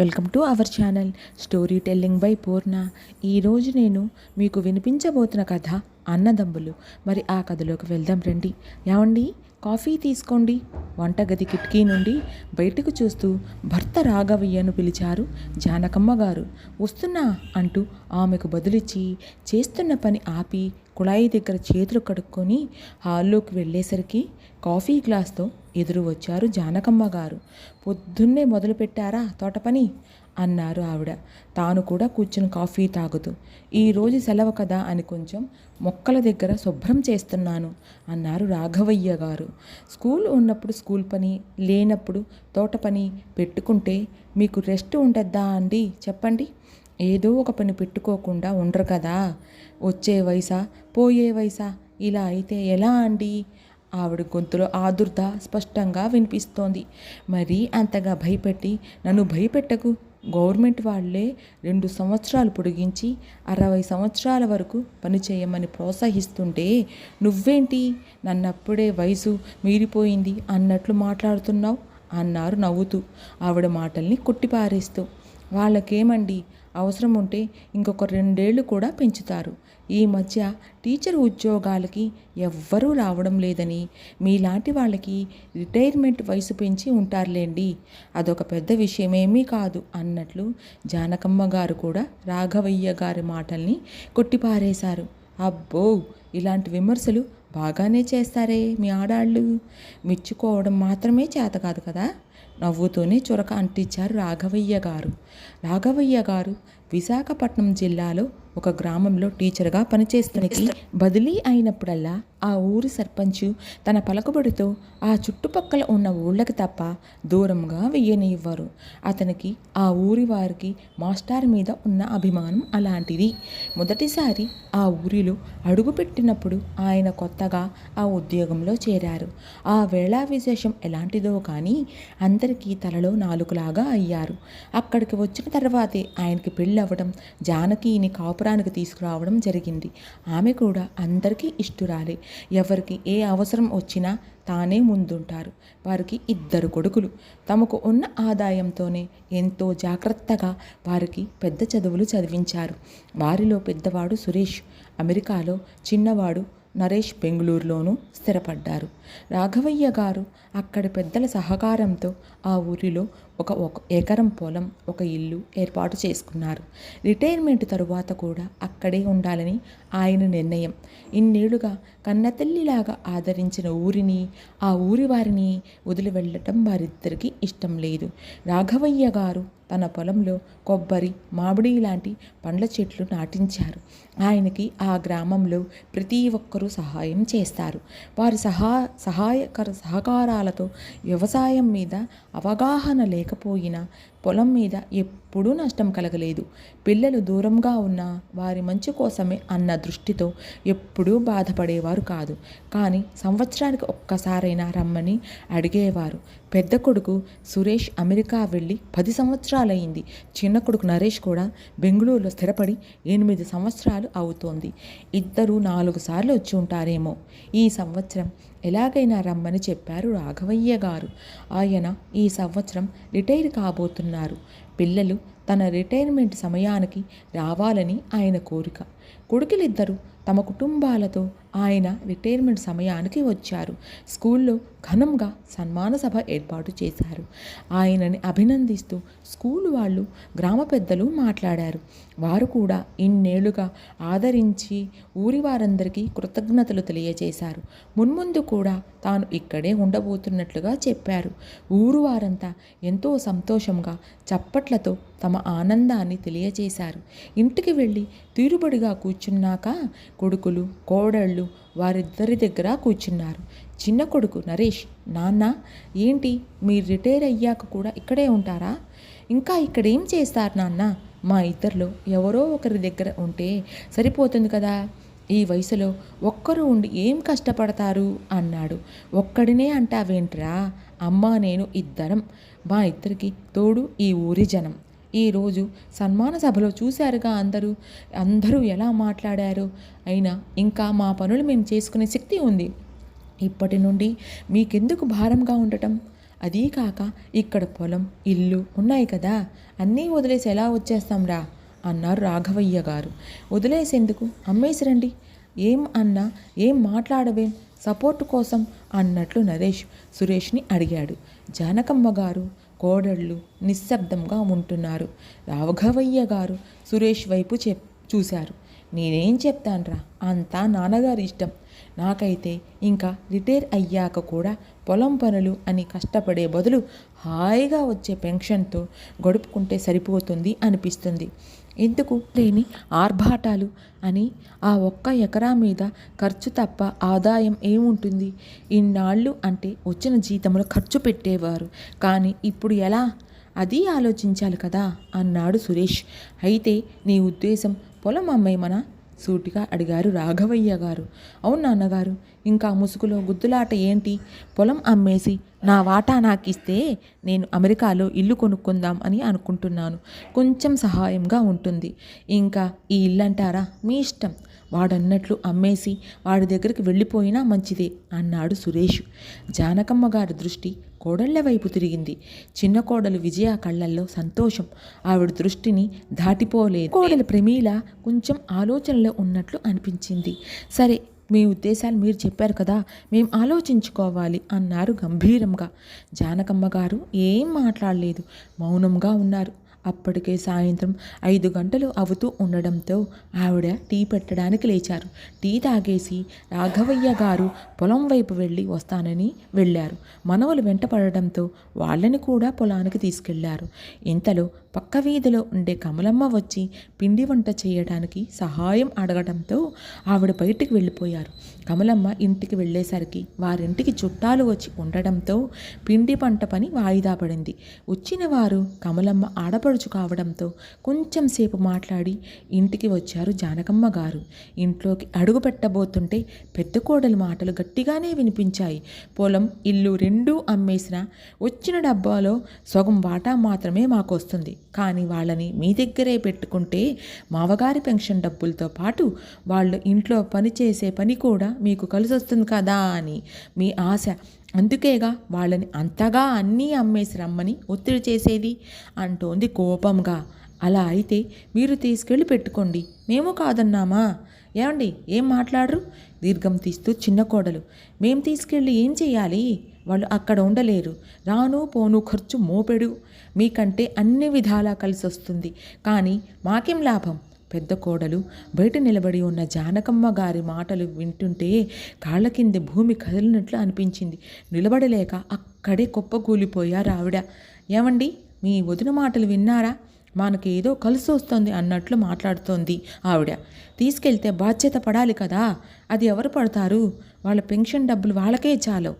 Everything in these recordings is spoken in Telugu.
Welcome to our channel story telling by Purna. ఈరోజు నేను మీకు వినిపించబోతున్న కథ అన్నదమ్ములు. మరి ఆ కథలోకి వెళ్దాం రండి. ఏమండి? కాఫీ తీసుకోండి. వంటగది కిటికీ నుండి బయటకు చూస్తూ భర్త రాఘవయ్యను పిలిచారు జానకమ్మ గారు. వస్తున్నా అంటూ ఆమెకు బదులిచ్చి చేస్తున్న పని ఆపి కుళాయి దగ్గర చేతులు కడుక్కొని హాల్లోకి వెళ్ళేసరికి కాఫీ గ్లాస్తో ఎదురు వచ్చారు జానకమ్మ గారు. పొద్దున్నే మొదలుపెట్టారా తోట పని? అన్నారు ఆవిడ. తాను కూడా కూర్చుని కాఫీ తాగుతూ. ఈరోజు సెలవు కదా అని కొంచెం మొక్కల దగ్గర శుభ్రం చేస్తున్నాను అన్నారు రాఘవయ్య గారు. స్కూల్ ఉన్నప్పుడు స్కూల్ పని లేనప్పుడు తోట పని పెట్టుకుంటే మీకు రెస్ట్ ఉంటుందా అండి? చెప్పండి. ఏదో ఒక పని పెట్టుకోకుండా ఉండరు కదా. వచ్చే వయసా పోయే వయసా? ఇలా అయితే ఎలా అండి? ఆవిడ గొంతులో ఆదుర్ద స్పష్టంగా వినిపిస్తోంది. మరీ అంతగా భయపెట్టి నన్ను భయపెట్టకు? గవర్నమెంట్ వాళ్ళే రెండు సంవత్సరాలు పొడిగించి అరవై సంవత్సరాల వరకు పనిచేయమని ప్రోత్సహిస్తుంటే నువ్వేంటి? నన్నప్పుడే వయసు మీరిపోయింది అన్నట్లు మాట్లాడుతున్నావు? అన్నారు నవ్వుతూ ఆవిడ మాటల్ని కొట్టిపారేస్తూ. వాళ్ళకేమండి? అవసరం ఉంటే ఇంకొక రెండేళ్ళు కూడా పెంచుతారు. ఈ మధ్య టీచర్ ఉద్యోగాలకి ఎవ్వరూ రావడం లేదని మీలాంటి వాళ్ళకి రిటైర్మెంట్ వయసు పెంచి ఉంటారులేండి. అదొక పెద్ద విషయమేమీ కాదు అన్నట్లు జానకమ్మ గారు కూడా రాఘవయ్య గారి మాటల్ని కొట్టిపారేశారు. అబ్బో! ఇలాంటి విమర్శలు బాగానే చేస్తారే మీ ఆడాళ్ళు. మెచ్చుకోవడం మాత్రమే చేత కాదు కదా? నవ్వుతూనే చురక అంటించారు రాఘవయ్య గారు. రాఘవయ్య గారు విశాఖపట్నం జిల్లాలో ఒక గ్రామంలో టీచర్గా పనిచేస్తున్నకి బదిలీ అయినప్పుడల్లా ఆ ఊరి సర్పంచ్ తన పలకబడితో ఆ చుట్టుపక్కల ఉన్న ఊళ్ళకి తప్ప దూరంగా వెయ్యనివ్వరు. అతనికి ఆ ఊరి వారికి మాస్టార్ మీద ఉన్న అభిమానం అలాంటిది. మొదటిసారి ఆ ఊరిలో అడుగుపెట్టినప్పుడు ఆయన కొత్తగా ఆ ఉద్యోగంలో చేరారు. ఆ వేళా విశేషం ఎలాంటిదో కానీ అందరికీ తలలో నాలుగులాగా అయ్యారు. అక్కడికి వచ్చిన తర్వాతే ఆయనకి పెళ్ళవడం జానకిని కాపురానికి తీసుకురావడం జరిగింది. ఆమె కూడా అందరికీ ఇష్టురాలే. ఎవరికి ఏ అవసరం వచ్చినా తానే ముందుంటారు. వారికి ఇద్దరు కొడుకులు. తమకు ఉన్న ఆదాయంతోనే ఎంతో జాగ్రత్తగా వారికి పెద్ద చదువులు చదివించారు. వారిలో పెద్దవాడు సురేష్. అమెరికాలో చిన్నవాడు నరేష్ బెంగళూరులోనూ స్థిరపడ్డారు. రాఘవయ్య గారు అక్కడి పెద్దల సహకారంతో ఆ ఊరిలో ఒక ఒక ఎకరం పొలం ఒక ఇల్లు ఏర్పాటు చేసుకున్నారు. రిటైర్మెంట్ తరువాత కూడా అక్కడే ఉండాలని ఆయన నిర్ణయం. ఇన్నేళ్ళుగా కన్నతల్లిలాగా ఆదరించిన ఊరిని ఆ ఊరి వారిని వదిలి వెళ్ళటం వారిద్దరికీ ఇష్టం లేదు. రాఘవయ్య గారు తన పొలంలో కొబ్బరి మామిడి లాంటి పండ్ల చెట్లు నాటించారు. ఆయనకి ఆ గ్రామంలో ప్రతి ఒక్కరూ సహాయం చేస్తారు. వారి సహా సహాయకర సహకారాలతో వ్యవసాయం మీద అవగాహన లేక లేకపోయినా పొలం మీద ఎప్పుడూ నష్టం కలగలేదు. పిల్లలు దూరంగా ఉన్న వారి మంచి కోసమే అన్న దృష్టితో ఎప్పుడూ బాధపడేవారు కాదు. కానీ సంవత్సరానికి ఒక్కసారైనా రమ్మని అడిగేవారు. పెద్ద కొడుకు సురేష్ అమెరికా వెళ్ళి పది సంవత్సరాలయ్యింది చిన్న కొడుకు నరేష్ కూడా బెంగళూరులో స్థిరపడి ఎనిమిది సంవత్సరాలు అవుతోంది. ఇద్దరు నాలుగు సార్లు వచ్చి ఉంటారేమో. ఈ సంవత్సరం ఎలాగైనా రమ్మని చెప్పారు రాఘవయ్య గారు. ఆయన ఈ సంవత్సరం రిటైర్ కాబోతున్నారు పిల్లలు తన రిటైర్మెంట్ సమయానికి రావాలని ఆయన కోరిక. కొడుకులిద్దరూ తమ కుటుంబాలతో ఆయన రిటైర్మెంట్ సమయానికి వచ్చారు. స్కూల్లో ఘనంగా సన్మాన సభ ఏర్పాటు చేశారు. ఆయనని అభినందిస్తూ స్కూల్ వాళ్ళు గ్రామ పెద్దలు మాట్లాడారు. వారు కూడా ఇన్నేళ్ళుగా ఆదరించి ఊరి వారందరికీ కృతజ్ఞతలు తెలియజేశారు. మున్ముందు కూడా తాను ఇక్కడే ఉండబోతున్నట్లుగా చెప్పారు. ఊరు వారంతా ఎంతో సంతోషంగా చప్పట్లతో తమ ఆనందాన్ని తెలియజేశారు. ఇంటికి వెళ్ళి తీరుబడిగా కూర్చున్నాక కొడుకులు కోడళ్ళు వారిద్దరి దగ్గర కూర్చున్నారు. చిన్న కొడుకు నరేష్ నాన్న ఏంటి మీరు రిటైర్ అయ్యాక కూడా ఇక్కడే ఉంటారా? ఇంకా ఇక్కడేం చేస్తారు నాన్న? మా ఇద్దరిలో ఎవరో ఒకరి దగ్గర ఉంటే సరిపోతుంది కదా? ఈ వయసులో ఒక్కరు ఉండి ఏం కష్టపడతారు? అన్నాడు. ఒక్కడినే అంటావేంట్రా? అమ్మ నేను ఇద్దరం. మా ఇద్దరికి తోడు ఈ ఊరి జనం. ఈరోజు సన్మాన సభలో చూశారుగా అందరూ. అందరూ ఎలా మాట్లాడారు? అయినా ఇంకా మా పనులు మేము చేసుకునే శక్తి ఉంది. ఇప్పటి నుండి మీకెందుకు భారంగా ఉండటం? అదీ కాక ఇక్కడ పొలం ఇల్లు ఉన్నాయి కదా. అన్నీ వదిలేసి ఎలా వచ్చేస్తాంరా అన్నారు రాఘవయ్య గారు. వదిలేసేందుకు? అమ్మేసిరండి. ఏం అన్నా ఏం మాట్లాడవేం? సపోర్ట్ కోసం అన్నట్లు నరేష్ సురేష్ని అడిగాడు. జానకమ్మ గారు కోడళ్ళు నిశ్శబ్దంగా ఉంటున్నారు. రాఘవయ్య గారు సురేష్ వైపు చెప్ చూశారు. నేనేం చెప్తాన్రా? అంతా నాన్నగారి ఇష్టం. నాకైతే ఇంకా రిటైర్ అయ్యాక కూడా పొలం పనులు అని కష్టపడే బదులు హాయిగా వచ్చే పెన్షన్తో గడుపుకుంటే సరిపోతుంది అనిపిస్తుంది. ఎందుకు లేని ఆర్భాటాలు? అని ఆ ఒక్క ఎకరా మీద ఖర్చు తప్ప ఆదాయం ఏముంటుంది? ఇన్నాళ్ళు అంటే వచ్చిన జీతంలో ఖర్చు పెట్టేవారు. కానీ ఇప్పుడు ఎలా? అది ఆలోచించాలి కదా అన్నాడు సురేష్. అయితే నీ ఉద్దేశం పొలం అమ్మేమనా? సూటిగా అడిగారు రాఘవయ్య గారు. అవును నాన్నగారు ఇంకా ముసుగులో గుద్దులాట ఏంటి? పొలం అమ్మేసి నా వాటా నాకు ఇస్తే నేను అమెరికాలో ఇల్లు కొనుక్కుందాం అని అనుకుంటున్నాను. కొంచెం సహాయంగా ఉంటుంది. ఇంకా ఈ ఇల్లు అంటారా మీ ఇష్టం. వాడన్నట్లు అమ్మేసి వాడి దగ్గరికి వెళ్ళిపోయినా మంచిదే అన్నాడు సురేష్. జానకమ్మ గారి దృష్టి కోడళ్ళ వైపు తిరిగింది. చిన్న కోడలు విజయ కళ్ళల్లో సంతోషం. ఆవిడ దృష్టిని దాటిపోలేదు కోడలు ప్రమీల కొంచెం ఆలోచనలో ఉన్నట్లు అనిపించింది. సరే మీ ఉద్దేశాలు మీరు చెప్పారు కదా మేము ఆలోచించుకోవాలి అన్నారు గంభీరంగా. జానకమ్మ గారు ఏం మాట్లాడలేదు. మౌనంగా ఉన్నారు. అప్పటికే సాయంత్రం ఐదు గంటలు అవుతూ ఉండడంతో ఆవిడ టీ పెట్టడానికి లేచారు. టీ తాగేసి రాఘవయ్య గారు పొలం వైపు వెళ్ళి వస్తానని వెళ్ళారు. మనవలు వెంట పడడంతో వాళ్ళని కూడా పొలానికి తీసుకెళ్ళారు. ఇంతలో పక్క వీధిలో ఉండే కమలమ్మ వచ్చి పిండి వంట చేయడానికి సహాయం అడగడంతో ఆవిడ బయటికి వెళ్ళిపోయారు. కమలమ్మ ఇంటికి వెళ్ళేసరికి వారింటికి చుట్టాలు వచ్చి ఉండడంతో పిండి పంట పని వాయిదా పడింది. వచ్చిన వారు కమలమ్మ ఆడపడుచు కావడంతో కొంచెం సేపు మాట్లాడి ఇంటికి వచ్చారు జానకమ్మ గారు. ఇంట్లోకి అడుగు పెట్టబోతుంటే పెద్ద కోడలి మాటలు గట్టిగానే వినిపించాయి. పొలం ఇల్లు రెండూ అమ్మేసిన వచ్చిన డబ్బాలో సగం వాటా మాత్రమే మాకు వస్తుంది కానీ వాళ్ళని మీ దగ్గరే పెట్టుకుంటే మావగారి పెన్షన్ డబ్బులతో పాటు వాళ్ళు ఇంట్లో పని చేసే పని కూడా మీకు కలిసి వస్తుంది కదా అని మీ ఆశ. అందుకేగా వాళ్ళని అంతగా అన్నీ అమ్మేసి రమ్మని ఒత్తిడి చేసేది? అంటోంది కోపంగా. అలా అయితే మీరు తీసుకెళ్ళి పెట్టుకోండి. మేము కాదన్నామా? ఏమండి ఏం మాట్లాడరు? దీర్ఘం తీస్తూ చిన్న కోడలు. మేము తీసుకెళ్ళి ఏం చేయాలి? వాళ్ళు అక్కడ ఉండలేరు. రాను పోను ఖర్చు మోపెడు. మీకంటే అన్ని విధాలా కలిసి వస్తుంది కానీ మాకేం లాభం? పెద్ద కోడలు బయట నిలబడి ఉన్న జానకమ్మ గారి మాటలు వింటుంటే కాళ్ళ కింద భూమి కదిలినట్లు అనిపించింది. నిలబడలేక అక్కడే కుప్పకూలిపోయారు ఆవిడ ఏమండి? మీ వదిన మాటలు విన్నారా? మనకి ఏదో కలిసి వస్తుంది అన్నట్లు మాట్లాడుతోంది ఆవిడ. తీసుకెళ్తే బాధ్యత పడాలి కదా. అది ఎవరు పడతారు? వాళ్ళ పెన్షన్ డబ్బులు వాళ్ళకే చాలు.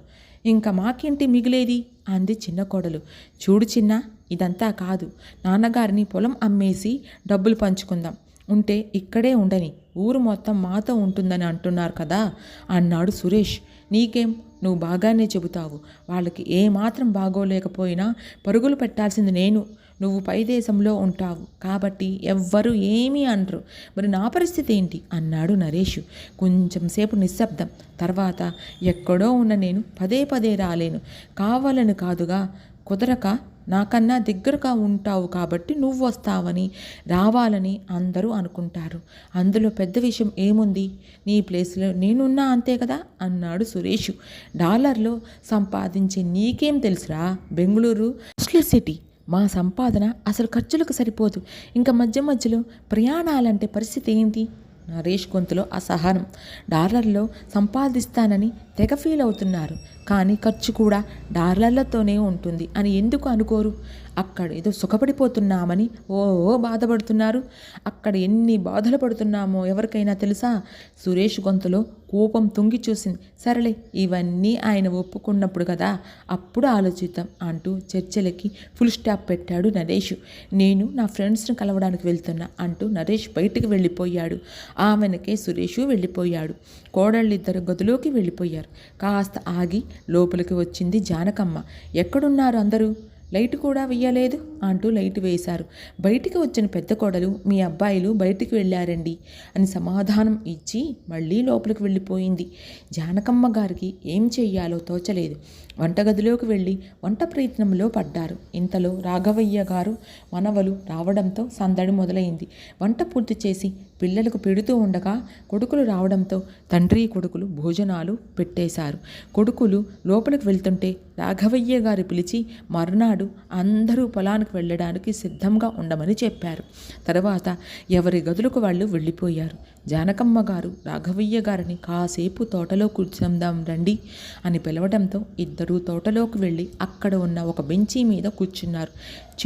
ఇంకా మాకేంటి మిగిలేది? అంది చిన్న కోడలు. చూడు చిన్న ఇదంతా కాదు. నాన్నగారిని పొలం అమ్మేసి డబ్బులు పంచుకుందాం. ఉంటే ఇక్కడే ఉండని. ఊరు మొత్తం మాతో ఉంటుందని అంటున్నారు కదా? అన్నాడు సురేష్. నీకేం? నువ్వు బాగానే చెబుతావు. వాళ్ళకి ఏమాత్రం బాగోలేకపోయినా పరుగులు పెట్టాల్సింది నేను. నువ్వు పై దేశంలో ఉంటావు. కాబట్టి ఎవ్వరూ ఏమీ అనరు. మరి నా పరిస్థితి ఏంటి? అన్నాడు నరేష్. కొంచెం సేపు నిశ్శబ్దం. తర్వాత ఎక్కడో ఉన్న నేను పదే పదే రాలేను. కావాలని కాదుగా. కుదరక నాకన్నా దగ్గరగా ఉంటావు కాబట్టి నువ్వు వస్తావని రావాలని అందరూ అనుకుంటారు. అందులో పెద్ద విషయం ఏముంది? నీ ప్లేస్లో నేనున్నా అంతే కదా? అన్నాడు సురేష్. డాలర్లో సంపాదించే నీకేం తెలుసురా? బెంగళూరు? సిటీ. మా సంపాదన అసలు ఖర్చులకు సరిపోదు. ఇంకా మధ్య మధ్యలో ప్రయాణాలంటే పరిస్థితి ఏంటి? నరేష్ గొంతులో అసహనం. డాలర్లో సంపాదిస్తానని తెగ ఫీల్ అవుతున్నారు. కానీ ఖర్చు కూడా డాలర్లతోనే ఉంటుంది అని ఎందుకు అనుకోరు? అక్కడ ఏదో సుఖపడిపోతున్నామని ఓ ఓ బాధపడుతున్నారు. అక్కడ ఎన్ని బాధలు పడుతున్నామో ఎవరికైనా తెలుసా? సురేష్ గొంతులో కోపం తుంగి చూసింది. సరేలే ఇవన్నీ ఆయన ఒప్పుకున్నప్పుడు కదా అప్పుడు ఆలోచిద్దాం అంటూ చర్చలకి ఫుల్ స్టాప్ పెట్టాడు నరేష్. నేను నా ఫ్రెండ్స్ని కలవడానికి వెళ్తున్నా అంటూ నరేష్ బయటికి వెళ్ళిపోయాడు. ఆమెనకే సురేషు వెళ్ళిపోయాడు. కోడళ్ళిద్దరు గదిలోకి వెళ్ళిపోయారు. కాస్త ఆగి లోపలికి వచ్చింది జానకమ్మ. ఎక్కడున్నారు అందరూ? లైట్ కూడా వెయ్యలేదు అంటూ లైట్ వేశారు. బయటికి వచ్చిన పెద్ద కోడలు మీ అబ్బాయిలు బయటికి వెళ్ళారండి అని సమాధానం ఇచ్చి మళ్ళీ లోపలికి వెళ్ళిపోయింది. జానకమ్మ గారికి ఏం చెయ్యాలో తోచలేదు. వంటగదిలోకి వెళ్ళి వంట ప్రయత్నంలో పడ్డారు. ఇంతలో రాఘవయ్య గారు మనవలు రావడంతో సందడి మొదలైంది. వంట పూర్తి చేసి పిల్లలకు పెడుతూ ఉండగా కొడుకులు రావడంతో తండ్రి కొడుకులు భోజనాలు పెట్టేశారు. కొడుకులు లోపలికి వెళ్తుంటే రాఘవయ్య గారు పిలిచి మర్నాడు అందరూ పొలానికి వెళ్ళడానికి సిద్ధంగా ఉండమని చెప్పారు. తర్వాత ఎవరి గదులకు వాళ్ళు వెళ్ళిపోయారు. జానకమ్మ గారు రాఘవయ్య గారిని కాసేపు తోటలో కూర్చుందాం రండి అని పిలవడంతో ఇద్దరూ తోటలోకి వెళ్ళి అక్కడ ఉన్న ఒక బెంచీ మీద కూర్చున్నారు.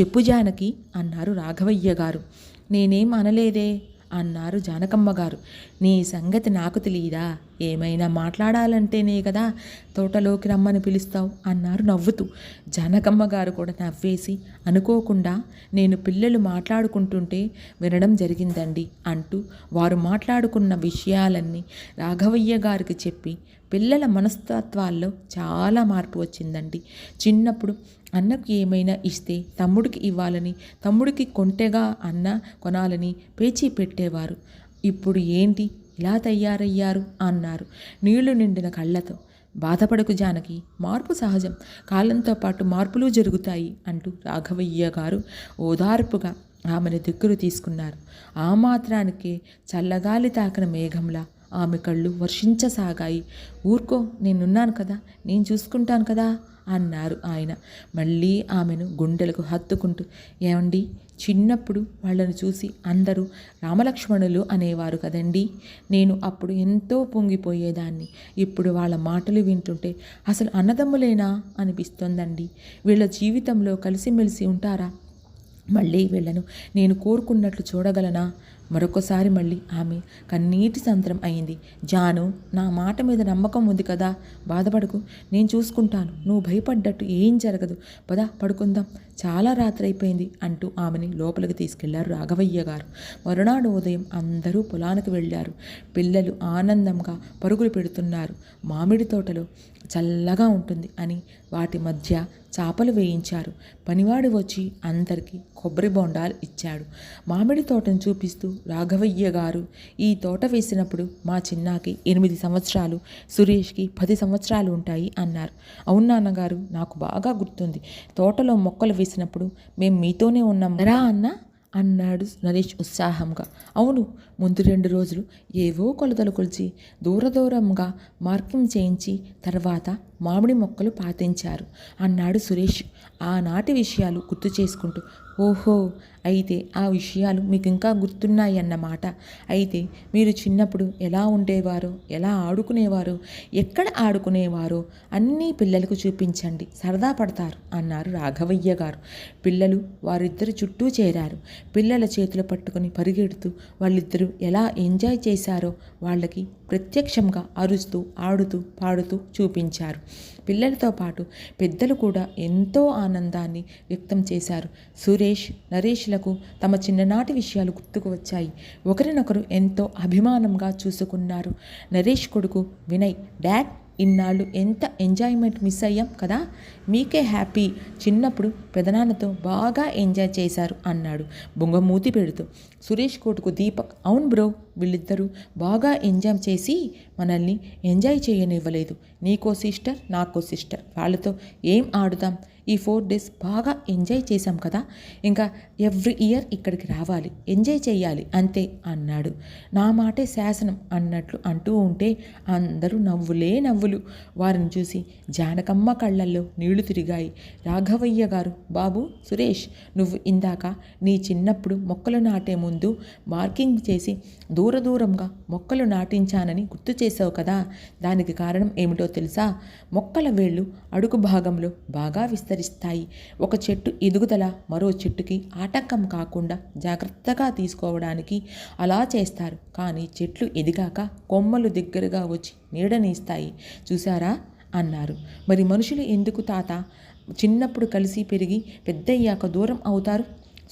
చెప్పు జానకి అన్నారు రాఘవయ్య గారు. నేనేం అనలేదే అన్నారు జానకమ్మ గారు. నీ సంగతి నాకు తెలియదా? ఏమైనా మాట్లాడాలంటేనే కదా తోటలోకి రమ్మని పిలుస్తావు అన్నారు నవ్వుతూ. జానకమ్మ గారు కూడా నవ్వేసి అనుకోకుండా నేను పిల్లలు మాట్లాడుకుంటుంటే వినడం జరిగిందండి అంటూ వారు మాట్లాడుకున్న విషయాలన్నీ రాఘవయ్య గారికి చెప్పి పిల్లల మనస్తత్వాల్లో చాలా మార్పు వచ్చిందండి. చిన్నప్పుడు అన్నకు ఏమైనా ఇస్తే తమ్ముడికి ఇవ్వాలని తమ్ముడికి కొంటెగా అన్న కొనాలని పేచీ పెట్టేవారు. ఇప్పుడు ఏంటి? ఇలా తయారయ్యారు అన్నారు నీళ్ళు నిండిన కళ్ళతో. బాధపడకు జానకి మార్పు సహజం. కాలంతో పాటు మార్పులు జరుగుతాయి అంటూ రాఘవయ్య గారు ఓదార్పుగా ఆమెను దిక్కులు తీసుకున్నారు. ఆ మాత్రానికే చల్లగాలి తాకిన మేఘంలా ఆమె కళ్ళు వర్షించసాగాయి. ఊరుకో నేనున్నాను కదా నేను చూసుకుంటాను కదా అన్నారు ఆయన. మళ్ళీ ఆమెను గుండెలకు హత్తుకుంటూ ఏమండి? చిన్నప్పుడు వాళ్ళను చూసి అందరూ రామలక్ష్మణులు అనేవారు కదండి. నేను అప్పుడు ఎంతో పొంగిపోయేదాన్ని. ఇప్పుడు వాళ్ళ మాటలు వింటుంటే అసలు అన్నదమ్ములేనా అనిపిస్తోందండి. వీళ్ళ జీవితంలో కలిసిమెలిసి ఉంటారా? మళ్ళీ వీళ్ళను నేను కోరుకున్నట్లు చూడగలనా? మరొకసారి మళ్ళీ ఆమె కన్నీటి సంతరం అయింది. జాను నా మాట మీద నమ్మకం ఉంది కదా? బాధపడకు. నేను చూసుకుంటాను. నువ్వు భయపడ్డట్టు ఏం జరగదు. పద పడుకుందాం. చాలా రాత్రి అయిపోయింది అంటూ ఆమెని లోపలికి తీసుకెళ్ళారు రాఘవయ్య గారు. మరునాడు ఉదయం అందరూ పొలానికి వెళ్ళారు. పిల్లలు ఆనందంగా పరుగులు పెడుతున్నారు. మామిడి తోటలో చల్లగా ఉంటుంది అని వాటి మధ్య చేపలు వేయించారు. పనివాడు వచ్చి అందరికీ కొబ్బరి బొండాలు ఇచ్చాడు. మామిడి తోటను చూపిస్తూ రాఘవయ్య గారు ఈ తోట వేసినప్పుడు మా చిన్నాకి ఎనిమిది సంవత్సరాలు సురేష్కి పది సంవత్సరాలు ఉంటాయి అన్నారు. అవును నాన్నగారు నాకు బాగా గుర్తుంది. తోటలో మొక్కలు వేసినప్పుడు మేము మీతోనే ఉన్నాం. రా అన్నా. అన్నాడు నరేష్ ఉత్సాహంగా. అవును ముందు రెండు రోజులు ఏవో కొలతలు కొలిచి దూర దూరంగా మార్కింగ్ చేయించి తర్వాత మామిడి మొక్కలు పాతించారు. అన్నాడు సురేష్. ఆనాటి విషయాలు గుర్తు చేసుకుంటూ ఓహో అయితే ఆ విషయాలు మీకు ఇంకా గుర్తున్నాయి అన్నమాట అయితే మీరు చిన్నప్పుడు ఎలా ఉండేవారో ఎలా ఆడుకునేవారో ఎక్కడ ఆడుకునేవారో అన్నీ పిల్లలకు చూపించండి సరదా పడతారు అన్నారు రాఘవయ్య గారు. పిల్లలు వారిద్దరు చుట్టూ చేరారు. పిల్లల చేతులు పట్టుకుని పరిగెడుతూ వాళ్ళిద్దరూ ఎలా ఎంజాయ్ చేశారో వాళ్ళకి ప్రత్యక్షంగా అరుస్తూ ఆడుతూ పాడుతూ చూపించారు. పిల్లలతో పాటు పెద్దలు కూడా ఎంతో ఆనందాన్ని వ్యక్తం చేశారు. సురేష్ నరేష్లకు తమ చిన్ననాటి విషయాలు గుర్తుకు వచ్చాయి. ఒకరినొకరు ఎంతో అభిమానంగా చూసుకున్నారు. నరేష్ కొడుకు వినయ్ డాడ్ ఇన్నాళ్ళు ఎంత ఎంజాయ్మెంట్ మిస్ అయ్యాం కదా? మీకే హ్యాపీ. చిన్నప్పుడు పెదనాన్నతో బాగా ఎంజాయ్ చేశారు అన్నాడు. బొంగమూతి పెడుతూ. సురేష్ కోటుకు దీపక్ అవును బ్రో వీళ్ళిద్దరూ బాగా ఎంజాయ్ చేసి మనల్ని ఎంజాయ్ చేయనివ్వలేదు. నీకో సిస్టర్ నాకో సిస్టర్. వాళ్ళతో ఏం ఆడుదాం ఈ ఫోర్ డేస్ బాగా ఎంజాయ్ చేశాం కదా. ఇంకా ఎవ్రీ ఇయర్ ఇక్కడికి రావాలి. ఎంజాయ్ చేయాలి. అంతే అన్నాడు. నా మాటే శాసనం అన్నట్లు అంటూ ఉంటే అందరూ నవ్వులే నవ్వులు. వారిని చూసి జానకమ్మ కళ్ళల్లో నీళ్ళు తిరిగాయి. రాఘవయ్య గారు బాబు సురేష్ నువ్వు ఇందాక నీ చిన్నప్పుడు మొక్కలు నాటే ముందు మార్కింగ్ చేసి దూర దూరంగా మొక్కలు నాటించానని గుర్తు చేసావు కదా. దానికి కారణం ఏమిటో తెలుసా? మొక్కల వేళ్ళు అడుగు భాగంలో బాగా విస్తరిస్తాయి. ఒక చెట్టు ఎదుగుదల మరో చెట్టుకి ఆటంకం కాకుండా జాగ్రత్తగా తీసుకోవడానికి అలా చేస్తారు. కానీ చెట్లు ఎదిగాక కొమ్మలు దగ్గరగా వచ్చి నీడనిస్తాయి. చూసారా అన్నారు. మరి మనుషులు ఎందుకు తాత? చిన్నప్పుడు కలిసి పెరిగి పెద్దయ్యాక దూరం అవుతారు?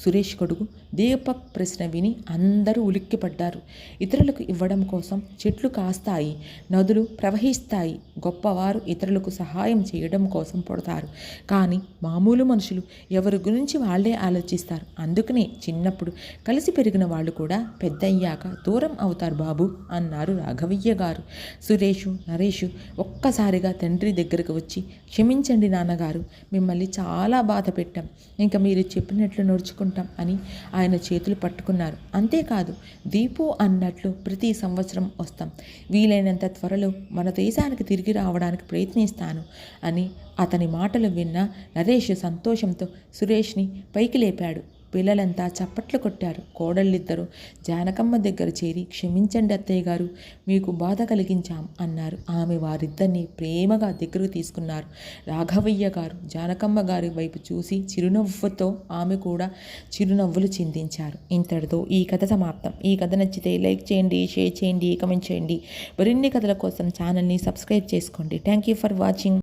సురేష్ కొడుకు దీపక్ ప్రశ్న విని అందరూ ఉలిక్కిపడ్డారు. ఇతరులకు ఇవ్వడం కోసం చెట్లు కాస్తాయి నదులు ప్రవహిస్తాయి గొప్పవారు ఇతరులకు సహాయం చేయడం కోసం పుడతారు. కానీ మామూలు మనుషులు ఎవరి గురించి వాళ్ళే ఆలోచిస్తారు. అందుకనే చిన్నప్పుడు కలిసి పెరిగిన వాళ్ళు కూడా పెద్దయ్యాక దూరం అవుతారు బాబు అన్నారు రాఘవయ్య గారు. సురేష్ నరేష్ ఒక్కసారిగా తండ్రి దగ్గరకు వచ్చి క్షమించండి నాన్నగారు మిమ్మల్ని చాలా బాధ పెట్టాం. ఇంకా మీరు చెప్పినట్లు నడుచుకుంటాం అని ఆయన చేతులు పట్టుకున్నారు. అంతేకాదు దీపు అన్నట్లు ప్రతి సంవత్సరం వస్తాం. వీలైనంత త్వరలో మన దేశానికి తిరిగి రావడానికి ప్రయత్నిస్తాను అని అతని మాటలు విన్న నరేష్ సంతోషంతో సురేష్ని పైకి లేపాడు. పిల్లలంతా చప్పట్లు కొట్టారు. కోడళ్ళిద్దరూ జానకమ్మ దగ్గర చేరి క్షమించండి అత్తయ్య గారు మీకు బాధ కలిగించాం అన్నారు. ఆమె వారిద్దరిని ప్రేమగా దగ్గరకు తీసుకున్నారు. రాఘవయ్య గారు జానకమ్మ గారి వైపు చూసి చిరునవ్వుతో ఆమె కూడా చిరునవ్వులు చిందించారు. ఇంతటితో ఈ కథ సమాప్తం. ఈ కథ నచ్చితే లైక్ చేయండి షేర్ చేయండి కమెంట్ చేయండి. మరిన్ని కథల కోసం ఛానల్ని సబ్స్క్రైబ్ చేసుకోండి. Thank you for watching.